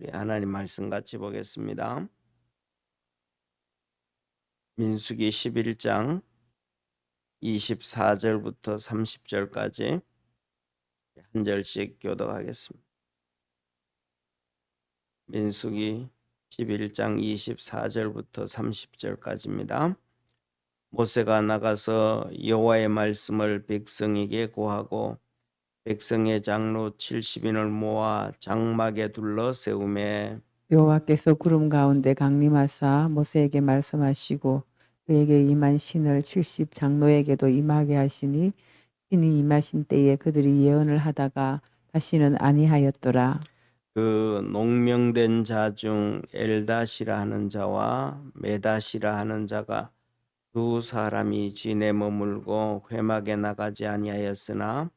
우리 하나님 말씀 같이 보겠습니다. 민수기 11장 24절부터 30절까지 한 절씩 교독하겠습니다. 민수기 11장 24절부터 30절까지입니다. 모세가 나가서 여호와의 말씀을 백성에게 고하고 백성의 장로 70인을 모아 장막에 둘러 세우매 여호와께서 구름 가운데 강림하사 모세에게 말씀하시고 그에게 임한 신을 70 장로에게도 임하게 하시니 신이 임하신 때에 그들이 예언을 하다가 다시는 아니하였더라. 그 농명된 자 중 엘다시라 하는 자와 메다시라 하는 자가 두 사람이 진에 머물고 회막에 나가지 아니하였으나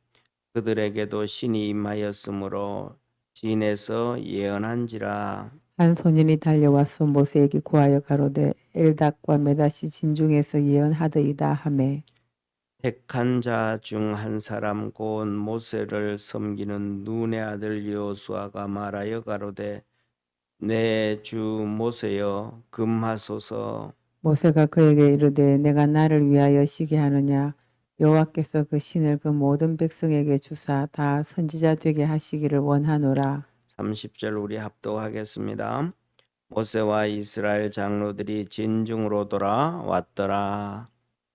그들에게도 신이 임하였으므로 진에서 예언한지라. 한 소년이 달려와서 모세에게 고하여 가로되 엘닥과 메다시 진중에서 예언하더이다 하매. 택한 자 중 한 사람 곧 모세를 섬기는 눈의 아들 여호수아가 말하여 가로되 내 주 모세여 금하소서. 모세가 그에게 이르되 내가 나를 위하여 시게 하느냐 여호와께서 그 신을 그 모든 백성에게 주사 다 선지자 되게 하시기를 원하노라 30절 우리 합독하겠습니다. 모세와 이스라엘 장로들이 진중으로 돌아왔더라.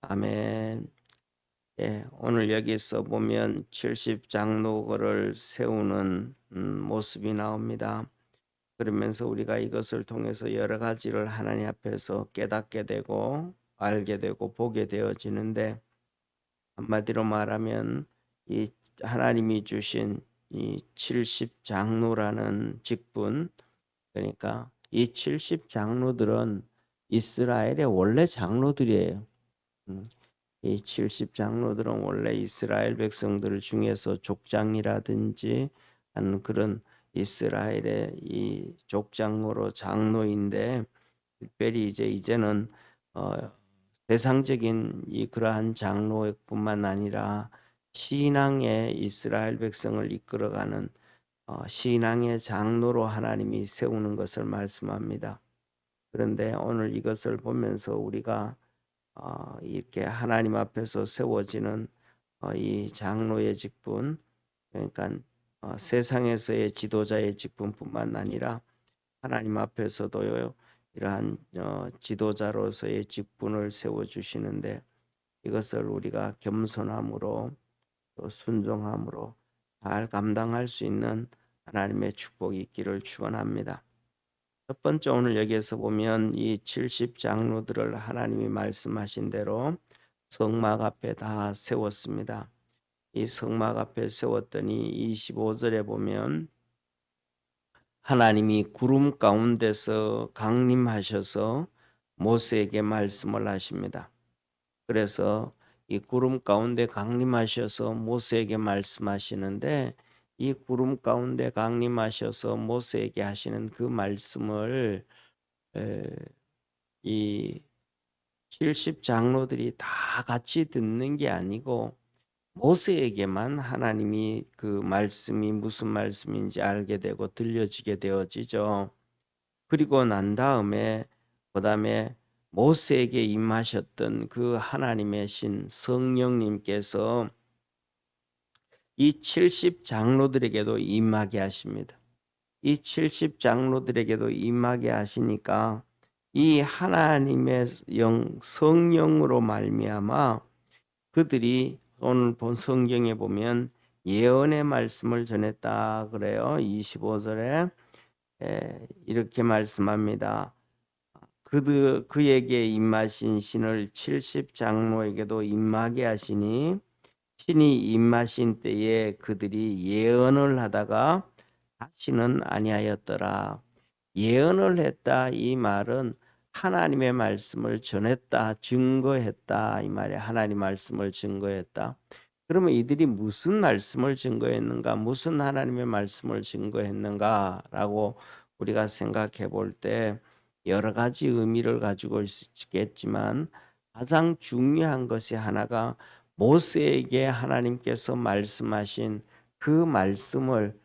아멘. 예, 오늘 여기서 보면 70 장로를 세우는 음, 모습이 나옵니다. 그러면서 우리가 이것을 통해서 여러 가지를 하나님 앞에서 깨닫게 되고 알게 되고 보게 되어지는데 한마디로 말하면 이 하나님이 주신 이 70 장로라는 직분 그러니까 이 70 장로들은 이스라엘의 원래 장로들이에요. 음, 이70 장로들은 원래 이스라엘 백성들 중에서 족장이라든지 하는 그런 이스라엘의 이 족장으로 장로인데 특별히 이제 이제는 어 세상적인 이 그러한 장로뿐만 아니라 신앙의 이스라엘 백성을 이끌어가는 어, 신앙의 장로로 하나님이 세우는 것을 말씀합니다. 그런데 오늘 이것을 보면서 우리가 어, 이렇게 하나님 앞에서 세워지는 어, 이 장로의 직분, 그러니까 어, 세상에서의 지도자의 직분뿐만 아니라 하나님 앞에서도요 이러한 어, 지도자로서의 직분을 세워 주시는데 이것을 우리가 겸손함으로 또 순종함으로 잘 감당할 수 있는 하나님의 축복이 있기를 축원합니다. 첫 번째 오늘 여기에서 보면 이 70 장로들을 하나님이 말씀하신 대로 성막 앞에 다 세웠습니다. 이 성막 앞에 세웠더니 25절에 보면 하나님이 구름 가운데서 강림하셔서 모세에게 말씀을 하십니다. 그래서 이 구름 가운데 강림하셔서 모세에게 말씀하시는데 이 구름 가운데 강림하셔서 모세에게 하시는 그 말씀을 에, 이70 장로들이 다 같이 듣는 게 아니고 모세에게만 하나님이 그 말씀이 무슨 말씀인지 알게 되고 들려지게 되어지죠. 그리고 난 다음에 그 다음에 모세에게 임하셨던 그 하나님의 신 성령님께서 이 70 장로들에게도 임하게 하십니다. 이 70 장로들에게도 임하게 하시니까 이 하나님의 영 성령으로 말미암아 그들이 오늘 본 성경에 보면 예언의 말씀을 전했다 그래요. 25절에 이렇게 말씀합니다. 그들 그에게 임하신 신을 70 장로에게도 임하게 하시니 신이 임하신 때에 그들이 예언을 하다가 다시는 아니하였더라. 예언을 했다 이 말은 하나님의 말씀을 전했다, 증거했다 이 말에 하나님 말씀을 증거했다. 그러면 이들이 무슨 말씀을 증거했는가, 무슨 하나님의 말씀을 증거했는가라고 우리가 생각해 볼 때 여러 가지 의미를 가지고 있겠지만 가장 중요한 것이 하나가 모세에게 하나님께서 말씀하신 그 말씀을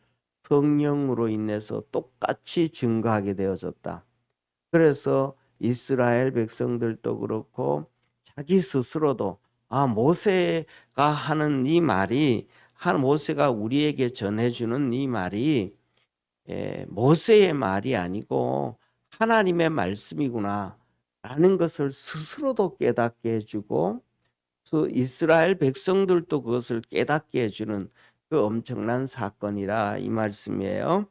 성령으로 인해서 똑같이 증거하게 되어졌다. 그래서 이스라엘 백성들도 그렇고 자기 스스로도 아 모세가 하는 이 말이 한 모세가 우리에게 전해주는 이 말이 예, 모세의 말이 아니고 하나님의 말씀이구나 라는 것을 스스로도 깨닫게 해주고 또 이스라엘 백성들도 그것을 깨닫게 해주는 그 엄청난 사건이라 이 말씀이에요.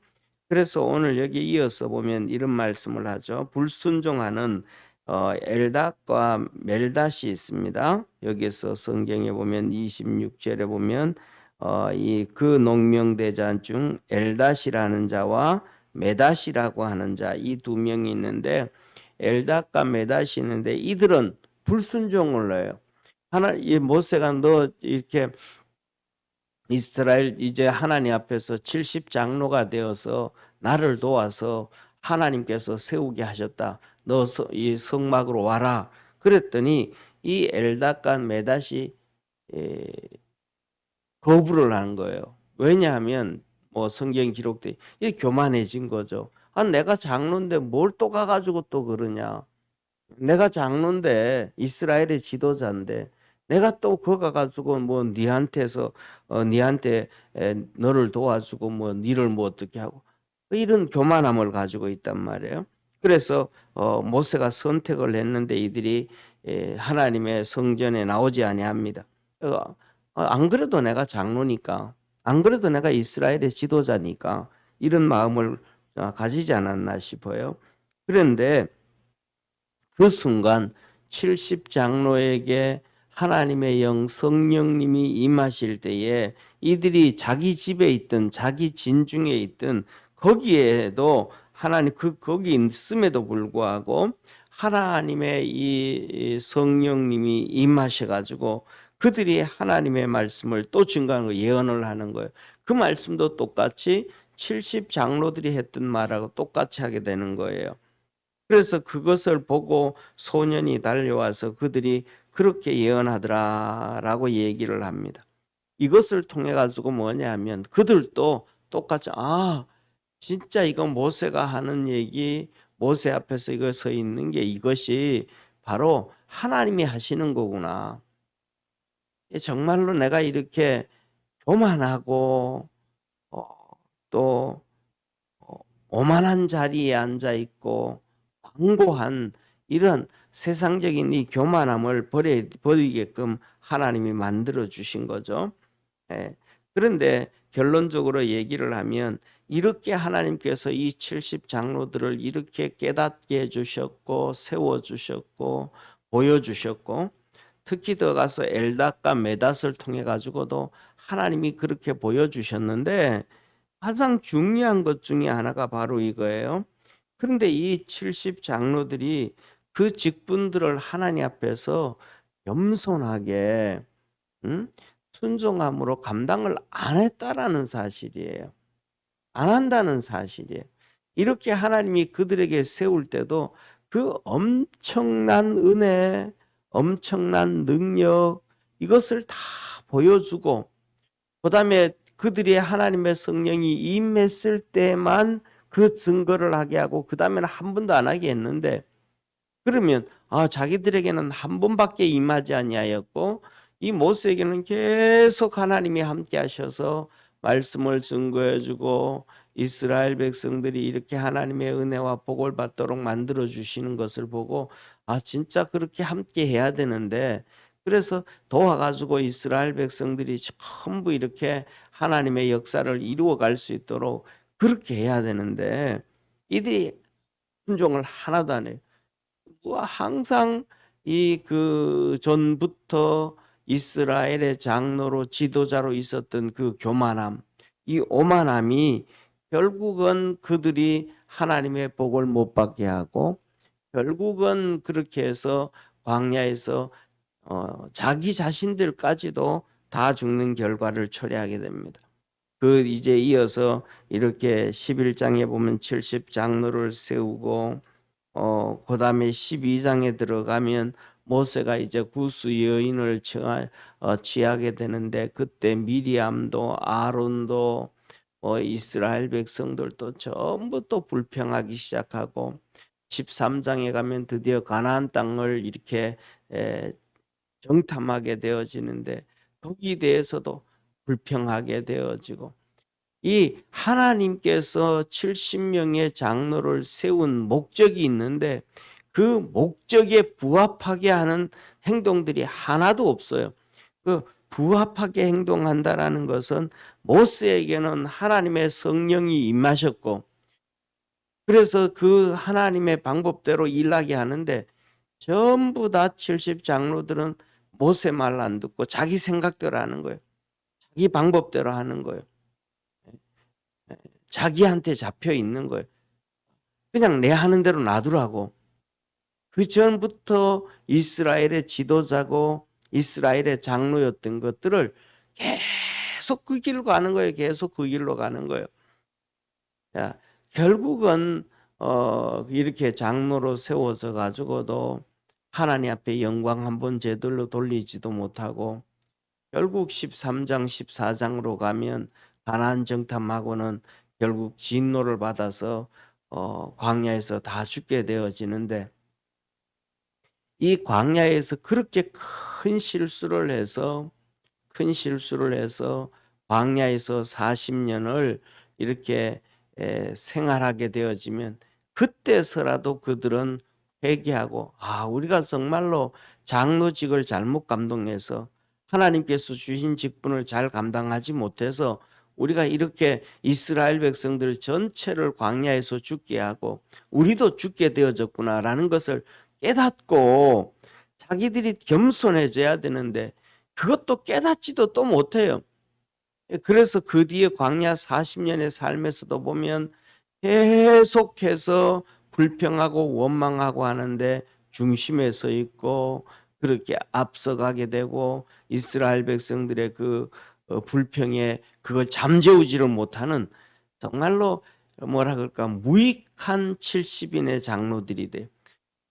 그래서 오늘 여기 이어서 보면 이런 말씀을 하죠. 불순종하는 어, 엘닷과 멜닷이 있습니다. 여기서 성경에 보면 26절에 보면 어, 이그 농명대장 중 엘닷이라는 자와 메닷이라고 하는 자 이 두 명이 있는데 엘닷과 메닷이 있는데 이들은 불순종을 해요. 하나 이 모세가 너 이렇게 이스라엘 이제 하나님 앞에서 70 장로가 되어서 나를 도와서 하나님께서 세우게 하셨다. 너 이 성막으로 와라. 그랬더니 이 메닷이 에, 거부를 하는 거예요. 왜냐하면 뭐 성경 기록돼 이 교만해진 거죠. 아 내가 장로인데 뭘 또 가가지고 또 그러냐. 내가 장로인데 이스라엘의 지도자인데 내가 또 그거 가 가지고 뭐 니한테서 어 니한테 에, 너를 도와주고 뭐 니를 뭐 어떻게 하고 이런 교만함을 가지고 있단 말이에요. 그래서 어 모세가 선택을 했는데 이들이 에, 하나님의 성전에 나오지 아니합니다. 어, 어, 안 그래도 내가 장로니까 안 그래도 내가 이스라엘의 지도자니까 이런 마음을 어, 가지지 않았나 싶어요. 그런데 그 순간 70 장로에게 하나님의 영 성령님이 임하실 때에 이들이 자기 집에 있든 자기 진중에 있든 거기에도 하나님 그 거기 있음에도 불구하고 하나님의 이 성령님이 임하셔 가지고 그들이 하나님의 말씀을 또 증거하는 거 예언을 하는 거예요. 그 말씀도 똑같이 70 장로들이 했던 말하고 똑같이 하게 되는 거예요. 그래서 그것을 보고 소년이 달려와서 그들이 그렇게 예언하더라라고 얘기를 합니다. 이것을 통해 가지고 뭐냐면 그들도 똑같이 아 진짜 이거 모세가 하는 얘기 모세 앞에서 이거 서 있는 게 이것이 바로 하나님이 하시는 거구나. 정말로 내가 이렇게 교만하고 어, 또 어, 오만한 자리에 앉아 있고 광고한 이런 세상적인 이 교만함을 버려, 버리게끔 하나님이 만들어 주신 거죠. 예. 그런데 결론적으로 얘기를 하면 이렇게 하나님께서 이 70 장로들을 이렇게 깨닫게 해 주셨고 세워 주셨고 보여 주셨고 특히 더 가서 엘닷과 메닷을 통해 가지고도 하나님이 그렇게 보여 주셨는데 가장 중요한 것 중에 하나가 바로 이거예요. 그런데 이 70 장로들이 그 직분들을 하나님 앞에서 겸손하게 음? 순종함으로 감당을 안 했다라는 사실이에요. 안 한다는 사실이에요. 이렇게 하나님이 그들에게 세울 때도 그 엄청난 은혜, 엄청난 능력 이것을 다 보여주고 그다음에 그들이 하나님의 성령이 임했을 때만 그 증거를 하게 하고 그다음에는 한 번도 안 하게 했는데 그러면 아 자기들에게는 한 번밖에 임하지 아니하였고 이 모세에게는 계속 하나님이 함께 하셔서 말씀을 증거해 주고 이스라엘 백성들이 이렇게 하나님의 은혜와 복을 받도록 만들어 주시는 것을 보고 아 진짜 그렇게 함께 해야 되는데 그래서 도와가지고 이스라엘 백성들이 전부 이렇게 하나님의 역사를 이루어 갈 수 있도록 그렇게 해야 되는데 이들이 순종을 하나도 안 해요. 와, 항상 이 그 전부터 이스라엘의 장로로 지도자로 있었던 그 교만함, 이 오만함이 결국은 그들이 하나님의 복을 못 받게 하고 결국은 그렇게 해서 광야에서 어, 자기 자신들까지도 다 죽는 결과를 초래하게 됩니다. 그 이제 이어서 이렇게 11장에 보면 70 장로를 세우고 어 그 다음에 12장에 들어가면 모세가 이제 구수 여인을 취하, 어, 취하게 되는데 그때 미리암도 아론도 뭐 이스라엘 백성들도 전부 또 불평하기 시작하고 13장에 가면 드디어 가나안 땅을 이렇게 에, 정탐하게 되어지는데 거기에 대해서도 불평하게 되어지고 이 하나님께서 70명의 장로를 세운 목적이 있는데 그 목적에 부합하게 하는 행동들이 하나도 없어요. 그 부합하게 행동한다라는 것은 모세에게는 하나님의 성령이 임하셨고 그래서 그 하나님의 방법대로 일하게 하는데 전부 다 70장로들은 모세 말 안 듣고 자기 생각대로 하는 거예요. 자기 방법대로 하는 거예요. 자기한테 잡혀 있는 거예요. 그냥 내 하는 대로 놔두라고. 그 전부터 이스라엘의 지도자고 이스라엘의 장로였던 것들을 계속 그 길로 가는 거예요. 계속 그 길로 가는 거예요. 자, 결국은 어 이렇게 장로로 세워서 가지고도 하나님 앞에 영광 한번 제대로 돌리지도 못하고 결국 13장 14장으로 가면 가나안 정탐하고는 결국 진노를 받아서 어 광야에서 다 죽게 되어지는데 이 광야에서 그렇게 큰 실수를 해서 큰 실수를 해서 광야에서 40년을 이렇게 에, 생활하게 되어지면 그때서라도 그들은 회개하고 아 우리가 정말로 장로직을 잘못 감동해서 하나님께서 주신 직분을 잘 감당하지 못해서 우리가 이렇게 이스라엘 백성들 전체를 광야에서 죽게 하고 우리도 죽게 되어졌구나라는 것을 깨닫고 자기들이 겸손해져야 되는데 그것도 깨닫지도 또 못해요. 그래서 그 뒤에 광야 40년의 삶에서도 보면 계속해서 불평하고 원망하고 하는데 중심에 서 있고 그렇게 앞서가게 되고 이스라엘 백성들의 그 어, 불평에 그걸 잠재우지를 못하는 정말로 뭐라 그럴까 무익한 70인의 장로들이 돼.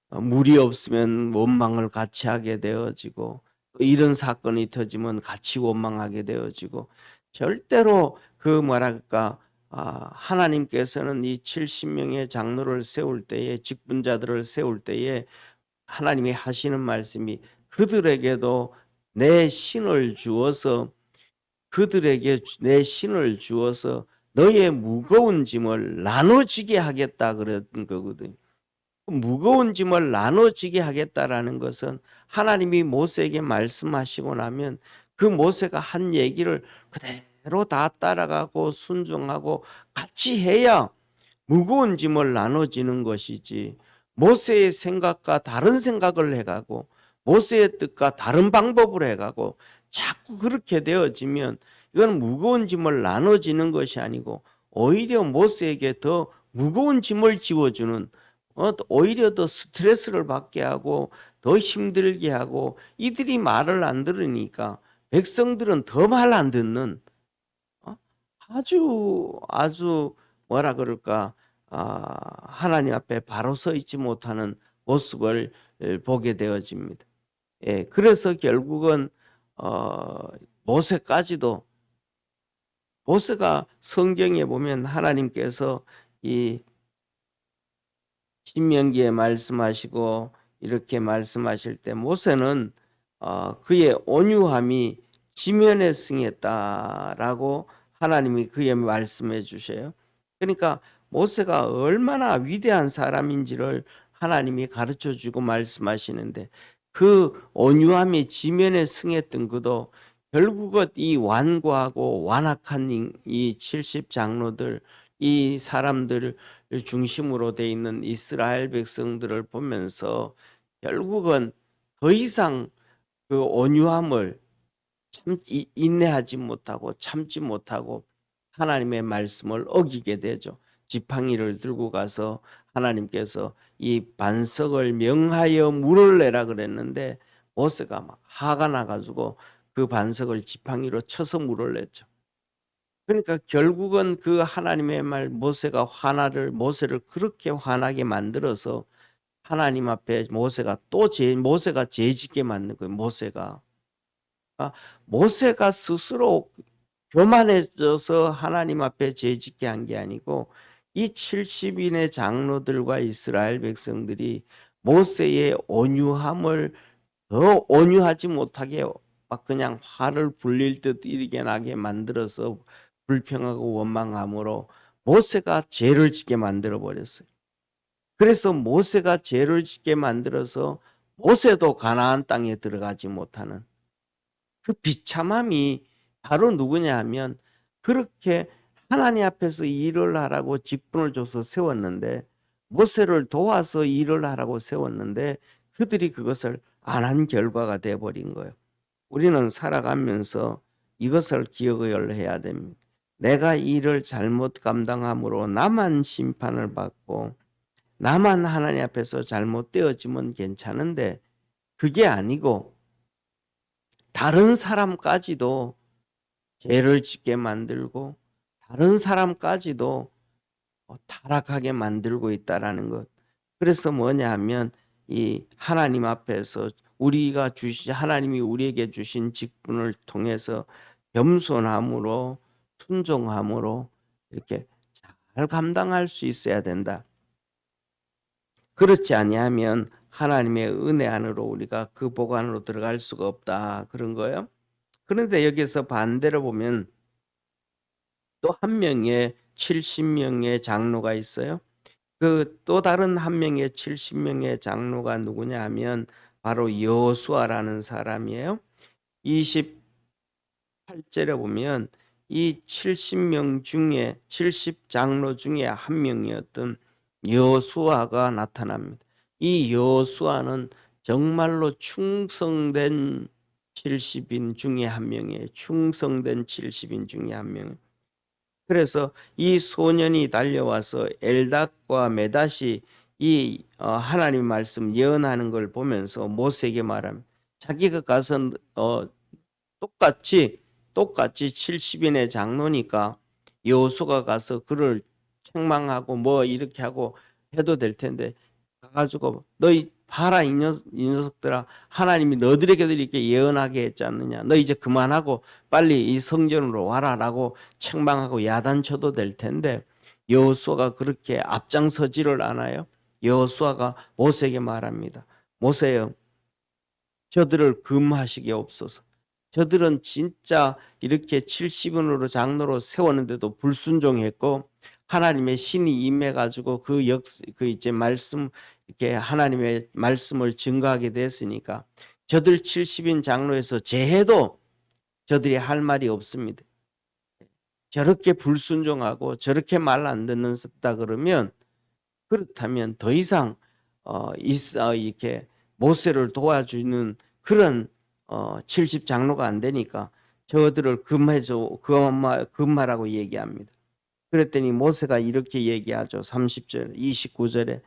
어, 물이 없으면 원망을 같이 하게 되어지고 또 이런 사건이 터지면 같이 원망하게 되어지고 절대로 그 그럴까 아, 하나님께서는 이 70명의 장로를 세울 때에 직분자들을 세울 때에 하나님이 하시는 말씀이 그들에게도 내 신을 주어서 그들에게 내 신을 주어서 너의 무거운 짐을 나눠지게 하겠다 그랬던 거거든. 무거운 짐을 나눠지게 하겠다라는 것은 하나님이 모세에게 말씀하시고 나면 그 모세가 한 얘기를 그대로 다 따라가고 순종하고 같이 해야 무거운 짐을 나눠지는 것이지 모세의 생각과 다른 생각을 해가고 모세의 뜻과 다른 방법을 해가고 자꾸 그렇게 되어지면 이건 무거운 짐을 나눠지는 것이 아니고 오히려 모세에게 더 무거운 짐을 지워주는 어, 오히려 더 스트레스를 받게 하고 더 힘들게 하고 이들이 말을 안 들으니까 백성들은 더 말 안 듣는 어? 아주 아주 뭐라 그럴까 아, 하나님 앞에 바로 서 있지 못하는 모습을 보게 되어집니다. 예, 그래서 결국은 어, 모세까지도 모세가 성경에 보면 하나님께서 이 신명기에 말씀하시고 이렇게 말씀하실 때 모세는 어, 그의 온유함이 지면에 승했다라고 하나님이 그의 말씀해 주셔요. 그러니까 모세가 얼마나 위대한 사람인지를 하나님이 가르쳐 주고 말씀하시는데 그 온유함이 지면에 승했던 그도 결국은 이 완고하고 완악한 이 70장로들 이 사람들을 중심으로 돼 있는 이스라엘 백성들을 보면서 결국은 더 이상 그 온유함을 참 인내하지 못하고 참지 못하고 하나님의 말씀을 어기게 되죠. 지팡이를 들고 가서 하나님께서 이 반석을 명하여 물을 내라 그랬는데 모세가 막 화가 나가지고 그 반석을 지팡이로 쳐서 물을 냈죠. 그러니까 결국은 그 하나님의 말 모세가 화나를 모세를 그렇게 화나게 만들어서 하나님 앞에 모세가 또 제 모세가 죄짓게 만든 거예요. 모세가 아, 모세가 스스로 교만해져서 하나님 앞에 죄짓게 한 게 아니고 이 70인의 장로들과 이스라엘 백성들이 모세의 온유함을 더 온유하지 못하게 막 그냥 화를 불릴 듯 일게 나게 만들어서 불평하고 원망함으로 모세가 죄를 짓게 만들어 버렸어요. 그래서 모세가 죄를 짓게 만들어서 모세도 가나안 땅에 들어가지 못하는 그 비참함이 바로 누구냐 하면 그렇게 하나님 앞에서 일을 하라고 직분을 줘서 세웠는데 모세를 도와서 일을 하라고 세웠는데 그들이 그것을 안 한 결과가 돼 버린 거예요. 우리는 살아가면서 이것을 기억을 해야 됩니다. 내가 일을 잘못 감당함으로 나만 심판을 받고 나만 하나님 앞에서 잘못되어지면 괜찮은데 그게 아니고 다른 사람까지도 죄를 짓게 만들고 다른 사람까지도 어, 타락하게 만들고 있다라는 것. 그래서 뭐냐 하면 이 하나님 앞에서 우리가 주시 하나님이 우리에게 주신 직분을 통해서 겸손함으로 순종함으로 이렇게 잘 감당할 수 있어야 된다. 그렇지 아니하면 하나님의 은혜 안으로 우리가 그 복 안으로 들어갈 수가 없다 그런 거예요. 그런데 여기서 반대로 보면 또 한 명의 70명의 장로가 있어요. 그 또 다른 한 명의 70명의 장로가 누구냐 하면 바로 여수아라는 사람이에요. 28절에 보면 이 70명 중에 70 장로 중에 한 명이었던 여수아가 나타납니다. 이 여수아는 정말로 충성된 70인 중에 한 명이에요. 충성된 70인 중에 한 명. 그래서 이 소년이 달려와서 엘닷과 메닷이 이 어, 하나님 말씀 예언하는 걸 보면서 모세에게 말합니다. 자기가 가서 어, 똑같이 똑같이 70인의 장로니까 여호수가 가서 그를 책망하고 뭐 이렇게 하고 해도 될 텐데 가가지고 너희 봐라 이 녀석들아 하나님이 너들에게도 이렇게 예언하게 했지 않느냐 너 이제 그만하고 빨리 이 성전으로 와라라고 책망하고 야단쳐도 될 텐데 여호수아가 그렇게 앞장서지를 않아요. 여호수아가 모세에게 말합니다. 모세여 저들을 금하시게 없소서. 저들은 진짜 이렇게 70인으로 장로로 세웠는데도 불순종했고 하나님의 신이 임해 가지고 그 역 그 이제 말씀 이렇게 하나님의 말씀을 증거하게 됐으니까 저들 70인 장로에서 제해도 저들이 할 말이 없습니다. 저렇게 불순종하고 저렇게 말 안 듣는 다 그러면 그렇다면 더 이상 어, 있, 어 이렇게 모세를 도와주는 그런 어, 70 장로가 안 되니까 저들을 금해줘 금마 금하라고 얘기합니다. 그랬더니 모세가 이렇게 얘기하죠. 30절, 29절에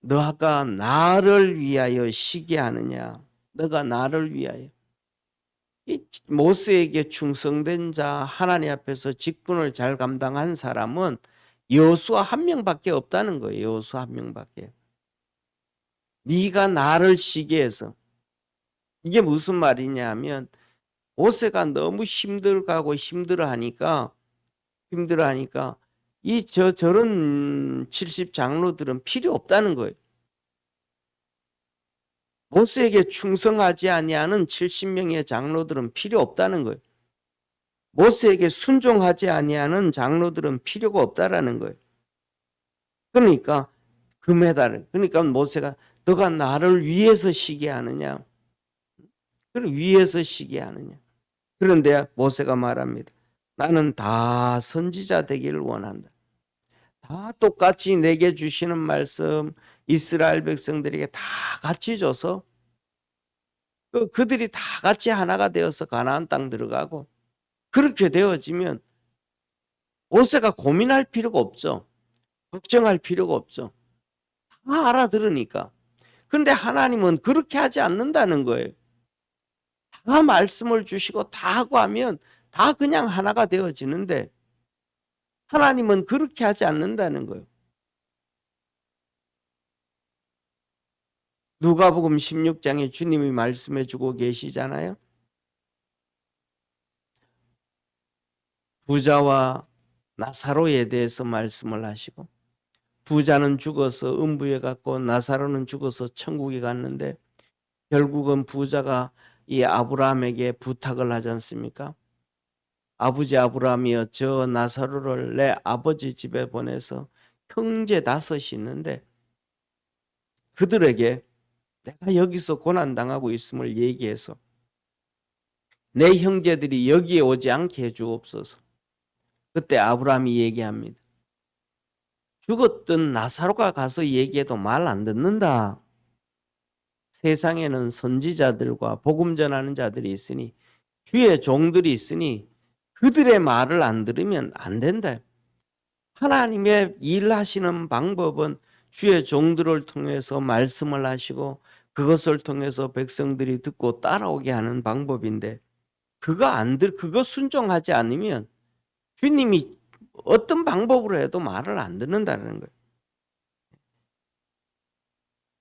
너가 나를 위하여 쉬게 하느냐? 너가 나를 위하여. 이 모세에게 충성된 자 하나님 앞에서 직분을 잘 감당한 사람은 여수와 한 명밖에 없다는 거예요. 여수 한 명밖에. 네가 나를 쉬게 해서 이게 무슨 말이냐 하면 모세가 너무 힘들고 힘들어 하니까 힘들어 하니까 이 저 저런 70 장로들은 필요 없다는 거예요. 모세에게 충성하지 아니하는 70명의 장로들은 필요 없다는 거예요. 모세에게 순종하지 아니하는 장로들은 필요가 없다라는 거예요. 그러니까 금해달 그러니까 모세가 너가 나를 위해서 쉬게 하느냐? 그럼 위해서 쉬게 하느냐? 그런데 모세가 말합니다. 나는 다 선지자 되기를 원한다. 다 똑같이 내게 주시는 말씀 이스라엘 백성들에게 다 같이 줘서 그 그들이 다 같이 하나가 되어서 가나안 땅 들어가고 그렇게 되어지면 모세가 고민할 필요가 없죠. 걱정할 필요가 없죠. 다 알아들으니까. 근데 하나님은 그렇게 하지 않는다는 거예요. 다 말씀을 주시고 다 하고 하면 다 그냥 하나가 되어지는데 하나님은 그렇게 하지 않는다는 거예요. 누가복음 16장에 주님이 말씀해 주고 계시잖아요. 부자와 나사로에 대해서 말씀을 하시고 부자는 죽어서 음부에 갔고 나사로는 죽어서 천국에 갔는데 결국은 부자가 이 아브라함에게 부탁을 하지 않습니까? 아버지 아브라함이여 저 나사로를 내 아버지 집에 보내서 형제 다섯이 있는데 그들에게 내가 여기서 고난 당하고 있음을 얘기해서 내 형제들이 여기에 오지 않게 해 주옵소서. 그때 아브라함이 얘기합니다. 죽었던 나사로가 가서 얘기해도 말 안 듣는다. 세상에는 선지자들과 복음 전하는 자들이 있으니 주의 종들이 있으니 그들의 말을 안 들으면 안 된다. 하나님의 일하시는 방법은 주의 종들을 통해서 말씀을 하시고 그것을 통해서 백성들이 듣고 따라오게 하는 방법인데 그거 안 들, 그거 순종하지 않으면 주님이 어떤 방법으로 해도 말을 안 듣는다는 거예요.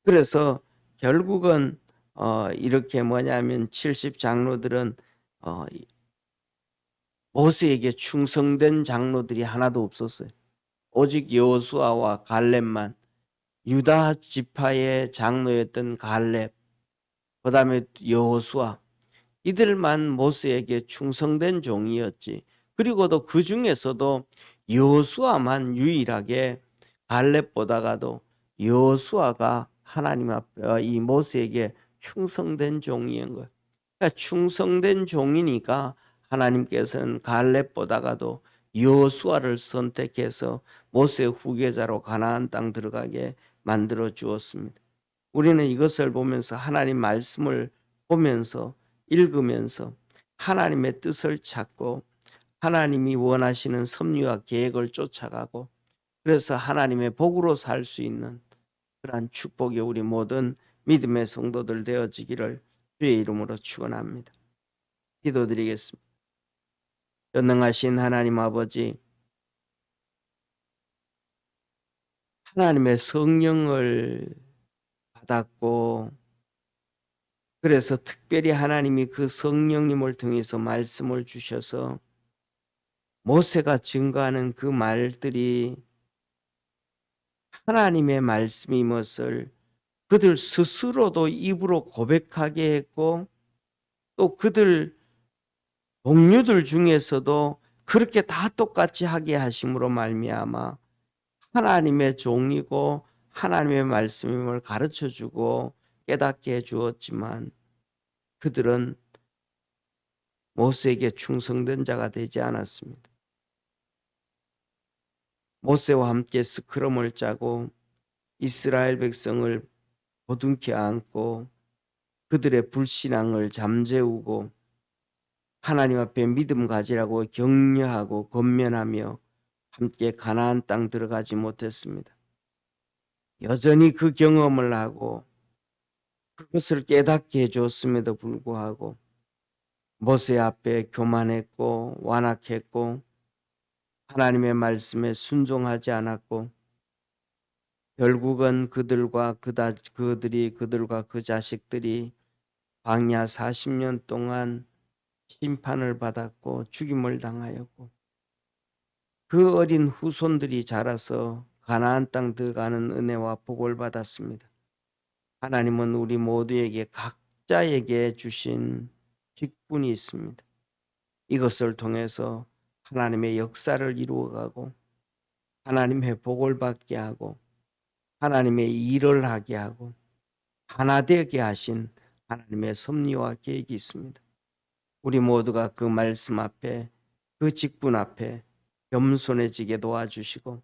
그래서 결국은 어 이렇게 뭐냐면 70 장로들은 어 모세에게 충성된 장로들이 하나도 없었어요. 오직 여호수아와 갈렙만 유다 지파의 장로였던 갈렙 그 다음에 여호수아 이들만 모세에게 충성된 종이었지. 그리고도 그 중에서도 여호수아만 유일하게 갈렙보다가도 여호수아가 하나님 앞에 어, 이 모세에게 충성된 종이인 거예요. 그러니까 충성된 종이니까 하나님께서는 갈렙보다가도 여호수아를 선택해서 모세 후계자로 가나안 땅 들어가게 만들어 주었습니다. 우리는 이것을 보면서 하나님 말씀을 보면서 읽으면서 하나님의 뜻을 찾고 하나님이 원하시는 섭리와 계획을 쫓아가고 그래서 하나님의 복으로 살 수 있는 그러한 축복이 우리 모든 믿음의 성도들 되어지기를 주의 이름으로 축원합니다. 기도드리겠습니다. 전능하신 하나님 아버지 하나님의 성령을 받았고 그래서 특별히 하나님이 그 성령님을 통해서 말씀을 주셔서 모세가 증거하는 그 말들이 하나님의 말씀임것을 그들 스스로도 입으로 고백하게 했고 또 그들 동료들 중에서도 그렇게 다 똑같이 하게 하심으로 말미암아 하나님의 종이고 하나님의 말씀임을 가르쳐 주고 깨닫게 해 주었지만 그들은 모세에게 충성된 자가 되지 않았습니다. 모세와 함께 스크럼을 짜고 이스라엘 백성을 보둥켜 안고 그들의 불신앙을 잠재우고 하나님 앞에 믿음 가지라고 격려하고 권면하며 함께 가나안 땅 들어가지 못했습니다. 여전히 그 경험을 하고 그것을 깨닫게 해줬음에도 불구하고 모세 앞에 교만했고 완악했고 하나님의 말씀에 순종하지 않았고 결국은 그들과 그다 그들이 그들과 그 자식들이 광야 40년 동안 심판을 받았고 죽임을 당하였고 그 어린 후손들이 자라서 가나안 땅 들어가는 은혜와 복을 받았습니다. 하나님은 우리 모두에게 각자에게 주신 직분이 있습니다. 이것을 통해서 하나님의 역사를 이루어가고 하나님의 복을 받게 하고 하나님의 일을 하게 하고 하나 되게 하신 하나님의 섭리와 계획이 있습니다. 우리 모두가 그 말씀 앞에 그 직분 앞에 겸손해지게 도와주시고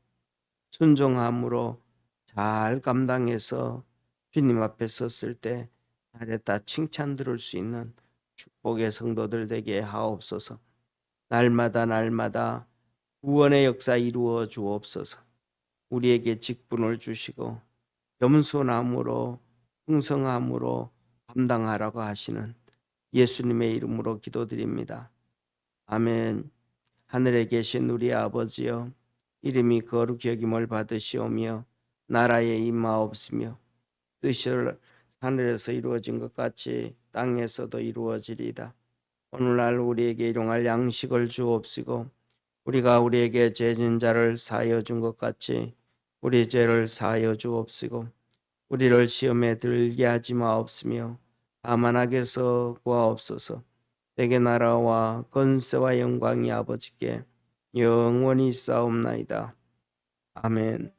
순종함으로 잘 감당해서 주님 앞에 섰을 때 잘했다 칭찬 들을 수 있는 축복의 성도들 되게 하옵소서. 날마다 날마다 구원의 역사 이루어 주옵소서. 우리에게 직분을 주시고 겸손함으로 풍성함으로 감당하라고 하시는 예수님의 이름으로 기도드립니다. 아멘. 하늘에 계신 우리 아버지여 이름이 거룩히 여김을 받으시오며 나라의 임마옵시며 뜻을 하늘에서 이루어진 것 같이 땅에서도 이루어지리다. 오늘날 우리에게 일용할 양식을 주옵시고 우리가 우리에게 죄진 자를 사여 준 것 같이 우리 죄를 사여 주옵시고 우리를 시험에 들게 하지 마옵시며 아만하게서 구하옵소서 내게 나라와 건세와 영광이 아버지께 영원히 싸움나이다. 아멘.